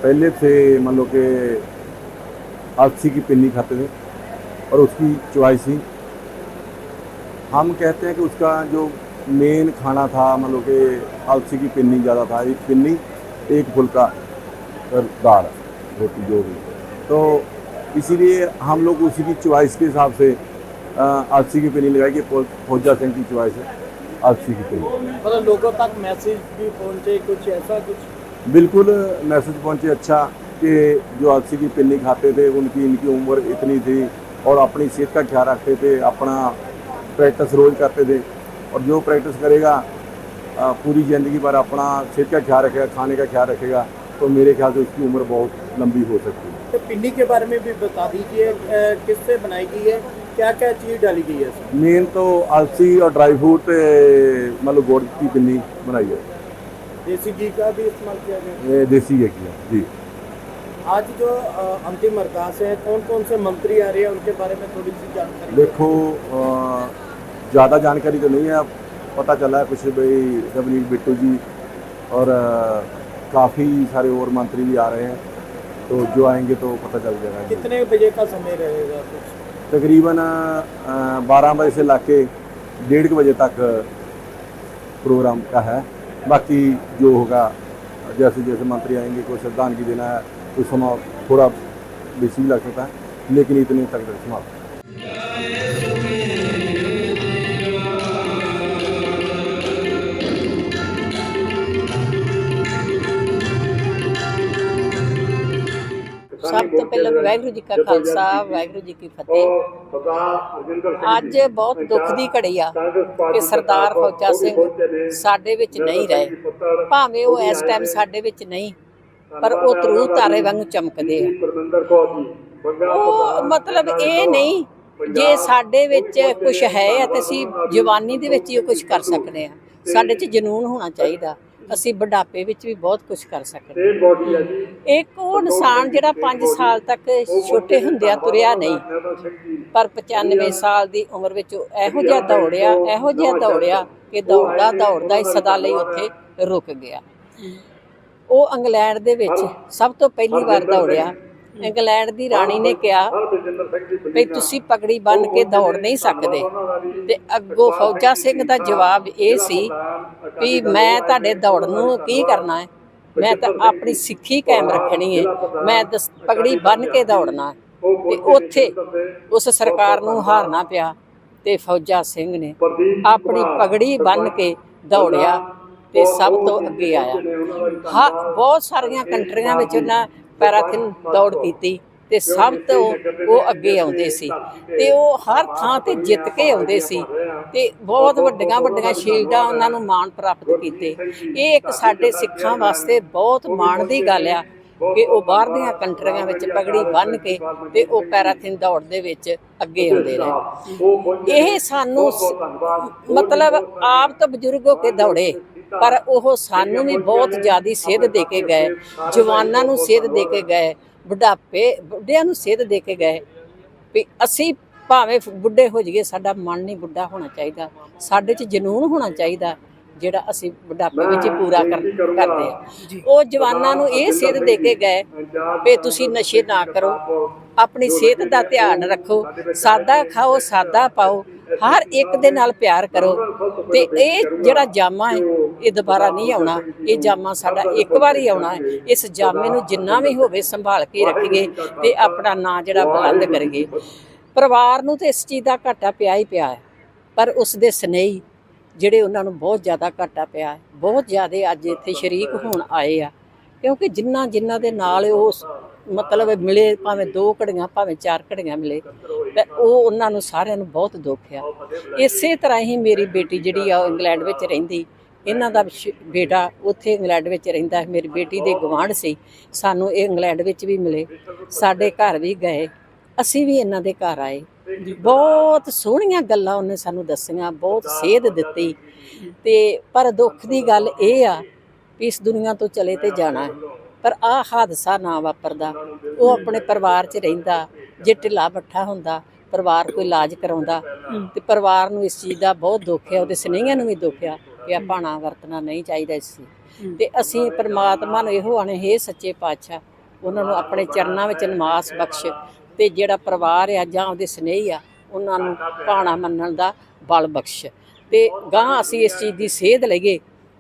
पहले से मान लो कि अलसी की पिन्नी खाते थे और उसकी चॉइस थी हम कहते हैं कि उसका जो मेन खाना था, मान लो कि अलसी की पिन्नी ज़्यादा था एक पिन्नी, एक फुल्का दाल, रोटी जो भी। तो इसीलिए हम लोग उसी की चॉइस के हिसाब से अलसी की पिन्नी लगाई कि फौजा सिंह की चॉइस है अलसी की मतलब लोगों तक मैसेज भी पहुँचे कुछ ऐसा कुछ? बिल्कुल मैसेज पहुँचे अच्छा कि जो अलसी की पिन्नी खाते थे उनकी इनकी उम्र इतनी थी और अपनी सेहत का ख्याल रखते थे अपना प्रैक्टिस रोज करते थे और जो प्रैक्टिस करेगा पूरी ज़िंदगी भर अपना सेहत का ख्याल रखेगा खाने का ख्याल रखेगा तो मेरे ख्याल से उसकी उम्र बहुत लंबी हो सकती है। तो पिंडी के बारे में भी बता दीजिए किससे बनाई गई है? क्या क्या चीज डाली गई है इसमें ਮੇਨ ਤੋਂ ਅਲਸੀ ਔਰ ਡਰਾਈ ਫਰੂਟ ਤੇ ਮਤਲਬ ਗੁੜ ਦੀ ਪਿੰਨੀ ਬਣਾਈ ਹੈ देसी घी का भी इस्तेमाल किया गया ਇਹ ਦੇਸੀ ਹੈਗੀ ਹੈ ਜੀ आज जो अ, अंतिम अरदास है कौन कौन से मंत्री आ रहे हैं उनके बारे में थोड़ी सी जानकारी दें। देखो ज़्यादा जानकारी तो नहीं है पता चला है कुछ भाई रवनीत बिट्टू जी और काफ़ी सारे और मंत्री भी आ रहे हैं तो जो आएंगे तो पता चल जाएगा कितने बजे का समय रहेगा कुछ तकरीबन बारह बजे से लाके डेढ़ बजे तक प्रोग्राम का है बाकी जो होगा जैसे जैसे मंत्री आएंगे कोई श्रद्धांजलि देना है कोई समा थोड़ा बेसी भी लग सकता है लेकिन इतने तक समाप्त ਸਭ ਤੋਂ ਪਹਿਲਾਂ ਵਾਹਿਗੁਰੂ ਜੀ ਕਾ ਖਾਲਸਾ ਵਾਹਿਗੁਰੂ ਜੀ ਕੀ ਫਤਿਹ। ਅੱਜ ਬਹੁਤ ਦੁੱਖ ਦੀ ਘੜੀ ਆ ਕਿ ਸਰਦਾਰ ਫੌਜਾ ਸਿੰਘ ਸਾਡੇ ਵਿੱਚ ਨਹੀਂ ਰਹੇ। ਭਾਵੇਂ ਉਹ ਇਸ ਟਾਈਮ ਸਾਡੇ ਵਿੱਚ ਨਹੀਂ ਪਰ ਉਹ ਤਰੂ ਤਾਰੇ ਵਾਂਗੂ ਚਮਕਦੇ ਆ। ਉਹ ਮਤਲਬ ਇਹ ਨਹੀਂ ਜੇ ਸਾਡੇ ਵਿੱਚ ਕੁਝ ਹੈ ਤੇ ਅਸੀਂ ਜਵਾਨੀ ਦੇ ਵਿੱਚ ਹੀ ਕੁਝ ਕਰ ਸਕਦੇ ਆ। ਸਾਡੇ 'ਚ ਜਨੂਨ ਹੋਣਾ ਚਾਹੀਦਾ। ਅਸੀਂ ਬੁਢਾਪੇ ਵਿੱਚ ਵੀ ਬਹੁਤ ਕੁਝ ਕਰ ਸਕਦੇ ਹਾਂ। ਇੱਕ ਉਹ ਇਨਸਾਨ ਜਿਹੜਾ 5 ਸਾਲ ਤੱਕ ਛੋਟੇ ਹੁੰਦਿਆਂ ਤੁਰਿਆ ਨਹੀਂ। ਪਰ 95 ਸਾਲ ਦੀ ਉਮਰ ਵਿੱਚ ਉਹ ਇਹੋ ਜਿਹਾ ਦੌੜਿਆ ਇਹੋ ਜਿਹਾ ਦੌੜਿਆ ਕਿ ਦੌੜਦਾ ਦੌੜਦਾ ਹੀ ਸਦਾ ਲਈ ਉੱਥੇ ਰੁਕ ਗਿਆ। ਉਹ ਇੰਗਲੈਂਡ ਦੇ ਵਿੱਚ ਸਭ ਤੋਂ ਪਹਿਲੀ ਵਾਰ ਦੌੜਿਆ। ਇੰਗਲੈਂਡ ਦੀ ਰਾਣੀ ਨੇ ਕਿਹਾ ਵੀ ਤੁਸੀਂ ਪਗੜੀ ਬੰਨ ਕੇ ਦੌੜ ਨਹੀਂ ਸਕਦੇ। ਤੇ ਅੱਗੋਂ ਫੌਜਾ ਸਿੰਘ ਦਾ ਜਵਾਬ ਇਹ ਸੀ ਵੀ ਮੈਂ ਤੁਹਾਡੇ ਦੌੜ ਨੂੰ ਕੀ ਕਰਨਾ ਹੈ? ਮੈਂ ਤਾਂ ਆਪਣੀ ਸਿੱਖੀ ਕਾਇਮ ਰੱਖਣੀ ਹੈ। ਮੈਂ ਪਗੜੀ ਬੰਨ ਕੇ ਦੌੜਨਾ ਤੇ ਉੱਥੇ ਉਸ ਸਰਕਾਰ ਨੂੰ ਹਾਰਨਾ ਪਿਆ ਤੇ ਫੌਜਾ ਸਿੰਘ ਨੇ ਆਪਣੀ ਪਗੜੀ ਬੰਨ ਕੇ ਦੌੜਿਆ ਤੇ ਸਭ ਤੋਂ ਅੱਗੇ ਆਇਆ। ਹਾਂ, ਬਹੁਤ ਸਾਰੀਆਂ ਕੰਟਰੀਆਂ ਵਿੱਚ ਉਹਨਾਂ ਪੈਰਾਥਨ ਦੌੜ ਕੀਤੀ ਤੇ ਸਭ ਤੋਂ ਉਹ ਅੱਗੇ ਆਉਂਦੇ ਸੀ। ਤੇ ਉਹ ਹਰ ਥਾਂ ਤੇ ਜਿੱਤ ਕੇ ਆਉਂਦੇ ਸੀ। ਤੇ ਬਹੁਤ ਵੱਡੀਆਂ ਵੱਡੀਆਂ ਸ਼ੀਲਡਾਂ ਉਹਨਾਂ ਨੂੰ ਮਾਣ ਪ੍ਰਾਪਤ ਕੀਤੇ। ਇਹ ਇੱਕ ਸਾਡੇ ਸਿੱਖਾਂ ਵਾਸਤੇ ਬਹੁਤ ਮਾਣ ਦੀ ਗੱਲ ਆ ਕਿ ਉਹ ਬਾਹਰ ਦੀਆਂ ਕੰਟਰੀਆਂ ਵਿੱਚ ਪਗੜੀ ਬੰਨ੍ਹ ਕੇ ਤੇ ਉਹ ਪੈਰਾਥਨ ਦੌੜ ਦੇ ਵਿੱਚ ਅੱਗੇ ਆਉਂਦੇ ਰਹੇ। ਇਹ ਸਾਨੂੰ ਮਤਲਬ ਆਪ ਤਾਂ ਬਜ਼ੁਰਗ ਹੋ ਕੇ ਦੌੜੇ। ਪਰ ਉਹ ਸਾਨੂੰ ਵੀ ਬਹੁਤ ਜ਼ਿਆਦੀ ਸੇਧ ਦੇ ਕੇ ਗਏ ਜਵਾਨਾਂ ਨੂੰ ਸੇਧ ਦੇ ਕੇ ਗਏ ਬੁਢਾਪੇ ਬੁੱਢਿਆਂ ਨੂੰ ਸੇਧ ਦੇ ਕੇ ਗਏ। ਵੀ ਅਸੀਂ ਭਾਵੇਂ ਬੁੱਢੇ ਹੋ ਜਾਈਏ ਸਾਡਾ ਮਨ ਨਹੀਂ ਬੁੱਢਾ ਹੋਣਾ ਚਾਹੀਦਾ। ਸਾਡੇ 'ਚ ਜਨੂਨ ਹੋਣਾ ਚਾਹੀਦਾ ਜਿਹੜਾ ਅਸੀਂ ਬੁਢਾਪੇ ਵਿੱਚ ਹੀ ਪੂਰਾ ਕਰ ਕਰਦੇ ਆ ਉਹ ਜਵਾਨਾਂ ਨੂੰ ਇਹ ਸੇਧ ਦੇ ਕੇ ਗਏ ਵੀ ਤੁਸੀਂ ਨਸ਼ੇ ਨਾ ਕਰੋ। ਆਪਣੀ ਸਿਹਤ ਦਾ ਧਿਆਨ ਰੱਖੋ, ਸਾਦਾ ਖਾਓ, ਸਾਦਾ ਪਾਓ, ਹਰ ਇੱਕ ਦੇ ਨਾਲ ਪਿਆਰ ਕਰੋ। ਤੇ ਇਹ ਜਿਹੜਾ ਜਾਮਾ ਹੈ, ਇਹ ਦੁਬਾਰਾ ਨਹੀਂ ਆਉਣਾ। ਇਹ ਜਾਮਾ ਸਾਡਾ ਇੱਕ ਵਾਰੀ ਆਉਣਾ ਹੈ। ਇਸ ਜਾਮੇ ਨੂੰ ਜਿੰਨਾ ਵੀ ਹੋਵੇ ਸੰਭਾਲ ਕੇ ਰੱਖੀਏ ਤੇ ਆਪਣਾ ਨਾਂ ਜਿਹੜਾ ਬੁਲੰਦ ਕਰੀਏ। ਪਰਿਵਾਰ ਨੂੰ ਤੇ ਇਸ ਚੀਜ਼ ਦਾ ਘਾਟਾ ਪਿਆ ਹੀ ਪਿਆ ਹੈ। ਪਰ ਉਸ ਦੇ ਸਨੇਹੀ ਜਿਹੜੇ ਉਹਨਾਂ ਨੂੰ ਬਹੁਤ ਜ਼ਿਆਦਾ ਘਾਟਾ ਪਿਆ ਹੈ, ਬਹੁਤ ਜ਼ਿਆਦਾ ਅੱਜ ਇੱਥੇ ਸ਼ਰੀਕ ਹੋਣ ਆਏ ਆ। ਕਿਉਂਕਿ ਜਿੰਨਾ ਜਿਨ੍ਹਾਂ ਦੇ ਨਾਲ ਉਹ ਮਤਲਬ ਮਿਲੇ, ਭਾਵੇਂ ਦੋ ਘੜੀਆਂ, ਭਾਵੇਂ ਚਾਰ ਘੜੀਆਂ ਮਿਲੇ, ਤੇ ਉਹ ਉਹਨਾਂ ਨੂੰ ਸਾਰਿਆਂ ਨੂੰ ਬਹੁਤ ਦੁੱਖ ਆ। ਇਸੇ ਤਰ੍ਹਾਂ ਹੀ ਮੇਰੀ ਬੇਟੀ ਜਿਹੜੀ ਆ, ਉਹ ਇੰਗਲੈਂਡ ਵਿੱਚ ਰਹਿੰਦੀ। ਇਹਨਾਂ ਦਾ ਬੇਟਾ ਉੱਥੇ ਇੰਗਲੈਂਡ ਵਿੱਚ ਰਹਿੰਦਾ। ਹੈ ਮੇਰੀ ਬੇਟੀ ਦੇ ਗਵਾਂਢ ਸੀ। ਸਾਨੂੰ ਇਹ ਇੰਗਲੈਂਡ ਵਿੱਚ ਵੀ ਮਿਲੇ। ਸਾਡੇ ਘਰ ਵੀ ਗਏ। ਅਸੀਂ ਵੀ ਇਹਨਾਂ ਦੇ ਘਰ ਆਏ। ਬਹੁਤ ਸੋਹਣੀਆਂ ਗੱਲਾਂ ਉਹਨੇ ਸਾਨੂੰ ਦੱਸੀਆਂ, ਬਹੁਤ ਸੇਧ ਦਿੱਤੀ। ਤੇ ਪਰ ਦੁੱਖ ਦੀ ਗੱਲ ਇਹ ਆ ਵੀ ਇਸ ਦੁਨੀਆ ਤੋਂ ਚਲੇ ਤੇ ਜਾਣਾ। ਪਰ ਆ ਹਾਦਸਾ ਨਾ ਵਾਪਰਦਾ। ਉਹ ਆਪਣੇ ਪਰਿਵਾਰ 'ਚ ਰਹਿੰਦਾ, ਜੇ ਢਿੱਲਾ ਬੱਠਾ ਹੁੰਦਾ, ਪਰਿਵਾਰ ਕੋਈ ਇਲਾਜ ਕਰਾਉਂਦਾ, ਤੇ ਪਰਿਵਾਰ ਨੂੰ ਇਸ ਚੀਜ਼ ਦਾ ਬਹੁਤ ਦੁੱਖ ਹੈ, ਉਹਦੇ ਸਨੇਹੀਆਂ ਨੂੰ ਵੀ ਦੁੱਖ ਆ ਕਿ ਆ ਭਾਣਾ ਵਰਤਣਾ ਨਹੀਂ ਚਾਹੀਦਾ ਸੀ ਤੇ ਅਸੀਂ ਪਰਮਾਤਮਾ ਨੂੰ ਇਹੋ ਆਣੇ ਹੈ ਸੱਚੇ ਪਾਤਸ਼ਾਹ, ਉਹਨਾਂ ਨੂੰ ਆਪਣੇ ਚਰਨਾਂ ਵਿੱਚ ਨਮਾਸ ਬਖਸ਼ ਤੇ ਜਿਹੜਾ ਪਰਿਵਾਰ ਆ ਜਾਂ ਉਹਦੇ ਸਨੇਹੀ ਆ, ਉਹਨਾਂ ਨੂੰ ਭਾਣਾ ਮੰਨਣ ਦਾ ਬਲ ਬਖਸ਼। ਤੇ ਗਾਂ ਅਸੀਂ ਇਸ ਚੀਜ਼ ਦੀ ਸੇਧ ਲਈਏ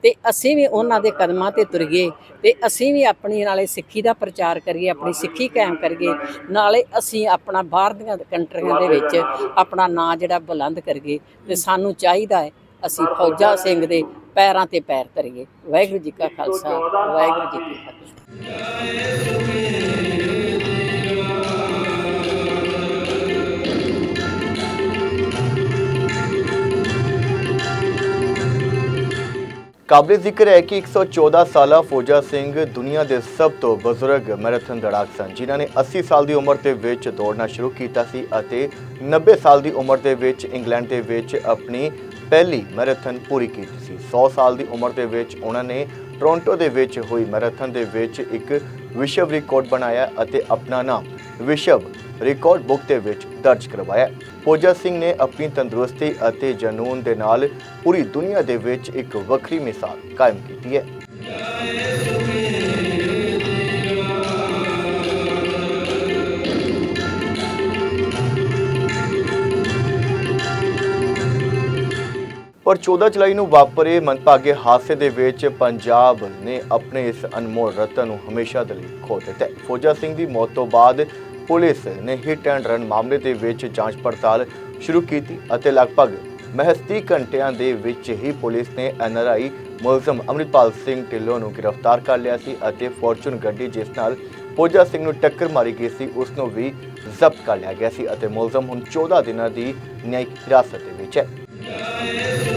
ਤੇ ਅਸੀਂ ਵੀ ਉਹਨਾਂ ਦੇ ਕਦਮਾਂ ਤੇ ਤੁਰੀਏ ਤੇ ਅਸੀਂ ਵੀ ਆਪਣੀ ਨਾਲੇ ਸਿੱਖੀ ਦਾ ਪ੍ਰਚਾਰ ਕਰੀਏ, ਆਪਣੀ ਸਿੱਖੀ ਕਾਇਮ ਕਰੀਏ, ਨਾਲੇ ਅਸੀਂ ਆਪਣਾ ਬਾਹਰ ਦੀਆਂ ਕੰਟਰੀਆਂ ਦੇ ਵਿੱਚ ਆਪਣਾ ਨਾਂ ਜਿਹੜਾ ਬੁਲੰਦ ਕਰੀਏ ਤੇ ਸਾਨੂੰ ਚਾਹੀਦਾ ਹੈ ਅਸੀਂ ਫੌਜਾ ਸਿੰਘ ਦੇ ਪੈਰਾਂ ਤੇ ਪੈਰ ਧਰੀਏ। ਵਾਹਿਗੁਰੂ ਜੀ ਕਾ ਖਾਲਸਾ, ਵਾਹਿਗੁਰੂ ਜੀ ਕੀ ਫਤਿਹ। ਕਾਬਲੇ ਜ਼ਿਕਰ ਹੈ ਕਿ 114 ਸਾਲਾ ਫੌਜਾ ਸਿੰਘ ਦੁਨੀਆ ਦੇ ਸਭ ਤੋਂ ਬਜ਼ੁਰਗ ਮੈਰਾਥਨ ਦੌੜਾਕ ਸਨ, ਜਿਨ੍ਹਾਂ ਨੇ 80 ਸਾਲ ਦੀ ਉਮਰ ਦੇ ਵਿੱਚ ਦੌੜਨਾ ਸ਼ੁਰੂ ਕੀਤਾ ਸੀ ਅਤੇ 90 ਸਾਲ ਦੀ ਉਮਰ ਦੇ ਵਿੱਚ ਇੰਗਲੈਂਡ ਦੇ ਵਿੱਚ ਆਪਣੀ ਪਹਿਲੀ ਮੈਰਾਥਨ ਪੂਰੀ ਕੀਤੀ ਸੀ। 100 ਸਾਲ ਦੀ ਉਮਰ ਦੇ ਵਿੱਚ ਉਹਨਾਂ ਨੇ ਟੋਰਾਂਟੋ ਦੇ ਵਿੱਚ ਹੋਈ ਮੈਰਾਥਨ ਦੇ ਵਿੱਚ ਇੱਕ ਵਿਸ਼ਵ ਰਿਕਾਰਡ ਬਣਾਇਆ ਅਤੇ ਆਪਣਾ ਨਾਮ ਵਿਸ਼ਵ ਰਿਕਾਰਡ ਬੁੱਕ ਦੇ ਵਿੱਚ ਦਰਜ ਕਰਵਾਇਆ ਫੌਜਾ ਸਿੰਘ ਨੇ ਆਪਣੀ ਤੰਦਰੁਸਤੀ ਅਤੇ ਜਨੂਨ ਦੇ ਨਾਲ ਪੂਰੀ ਦੁਨੀਆ ਦੇ ਵਿੱਚ ਇੱਕ ਵੱਖਰੀ ਮਿਸਾਲ ਕਾਇਮ ਕੀਤੀ ਹੈ। ਪਰ 14 ਜੁਲਾਈ ਨੂੰ ਵਾਪਰੇ ਮੰਦਭਾਗੇ ਹਾਦਸੇ ਦੇ ਵਿੱਚ ਪੰਜਾਬ ਨੇ ਆਪਣੇ ਇਸ ਅਨਮੋਲ ਰਤਨ ਨੂੰ ਹਮੇਸ਼ਾ ਦੇ ਲਈ ਖੋ ਦਿੱਤਾ ਫੌਜਾ ਸਿੰਘ ਦੀ ਮੌਤ ਤੋਂ ਬਾਅਦ ਪੁਲਿਸ ਨੇ ਹਿੱਟ ਐਂਡ ਰਨ ਮਾਮਲੇ ਦੇ ਵਿੱਚ ਜਾਂਚ ਪੜਤਾਲ ਸ਼ੁਰੂ ਕੀਤੀ ਅਤੇ ਲਗਭਗ ਮਹਿਜ਼ 30 ਘੰਟਿਆਂ ਦੇ ਵਿੱਚ ਹੀ ਪੁਲਿਸ ਨੇ ਐਨਆਰਆਈ ਮੁਲਜ਼ਮ ਅਮਰਿਤਪਾਲ ਸਿੰਘ ਢਿੱਲੋਂ ਨੂੰ ਗ੍ਰਿਫਤਾਰ ਕਰ ਲਿਆ ਸੀ ਅਤੇ ਫੋਰਚੂਨ ਗੱਡੀ ਜਿਸ ਨਾਲ ਪੋਜਾ ਸਿੰਘ ਨੂੰ ਟੱਕਰ ਮਾਰੀ ਗਈ ਸੀ, ਉਸ ਨੂੰ ਵੀ ਜ਼ਬਤ ਕਰ ਲਿਆ ਗਿਆ ਸੀ ਅਤੇ ਮੁਲਜ਼ਮ ਹੁਣ 14 ਦਿਨਾਂ ਦੀ ਨਿਆਇਕ ਹਿਰਾਸਤ ਦੇ ਵਿੱਚ ਹੈ।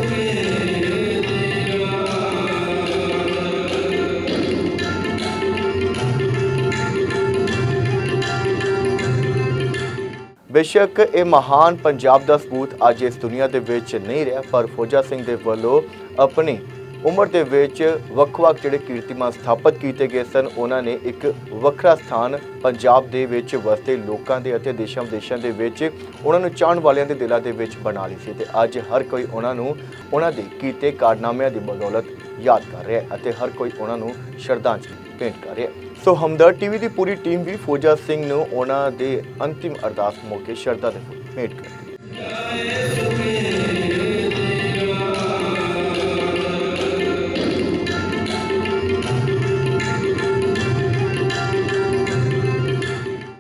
ਬੇਸ਼ੱਕ ਇਹ ਮਹਾਨ ਪੰਜਾਬ ਦਾ ਸਪੂਤ ਅੱਜ ਇਸ ਦੁਨੀਆ ਦੇ ਵਿੱਚ ਨਹੀਂ ਰਿਹਾ, ਪਰ ਫੌਜਾ ਸਿੰਘ ਦੇ ਵੱਲੋਂ ਆਪਣੀ ਉਮਰ ਦੇ ਵਿੱਚ ਵੱਖ-ਵੱਖ ਜਿਹੜੇ ਕੀਰਤੀਮਾਨ ਸਥਾਪਿਤ ਕੀਤੇ ਗਏ ਸਨ, ਉਹਨਾਂ ਨੇ ਇੱਕ ਵੱਖਰਾ ਸਥਾਨ ਪੰਜਾਬ ਦੇ ਵਿੱਚ ਵਸਦੇ ਲੋਕਾਂ ਦੇ ਅਤੇ ਦੇਸ਼ਾਂ ਵਿਦੇਸ਼ਾਂ ਦੇ ਵਿੱਚ ਉਹਨਾਂ ਨੂੰ ਚਾਹਣ ਵਾਲਿਆਂ ਦੇ ਦਿਲਾਂ ਦੇ ਵਿੱਚ ਬਣਾ ਲਈ ਸੀ ਤੇ ਅੱਜ ਹਰ ਕੋਈ ਉਹਨਾਂ ਨੂੰ ਉਹਨਾਂ ਦੇ ਕੀਤੇ ਕਾਰਨਾਮਿਆਂ ਦੀ ਬਦੌਲਤ ਯਾਦ ਕਰ ਰਿਹਾ ਹੈ ਅਤੇ ਹਰ ਕੋਈ ਉਹਨਾਂ ਨੂੰ ਸ਼ਰਧਾਂਜਲੀ ਭੇਂਟ ਕਰ ਰਿਹਾ। ਸੋ ਹਮਦਰ ਟੀਵੀ ਦੀ ਪੂਰੀ ਟੀਮ ਵੀ ਫੌਜਾ ਸਿੰਘ ਨੂੰ ਉਹਨਾਂ ਦੇ ਅੰਤਿਮ ਅਰਦਾਸ ਮੌਕੇ ਸ਼ਰਧਾ ਦੇ ਫੁੱਲ ਭੇਂਟ ਕਰਦੀ ਹੈ।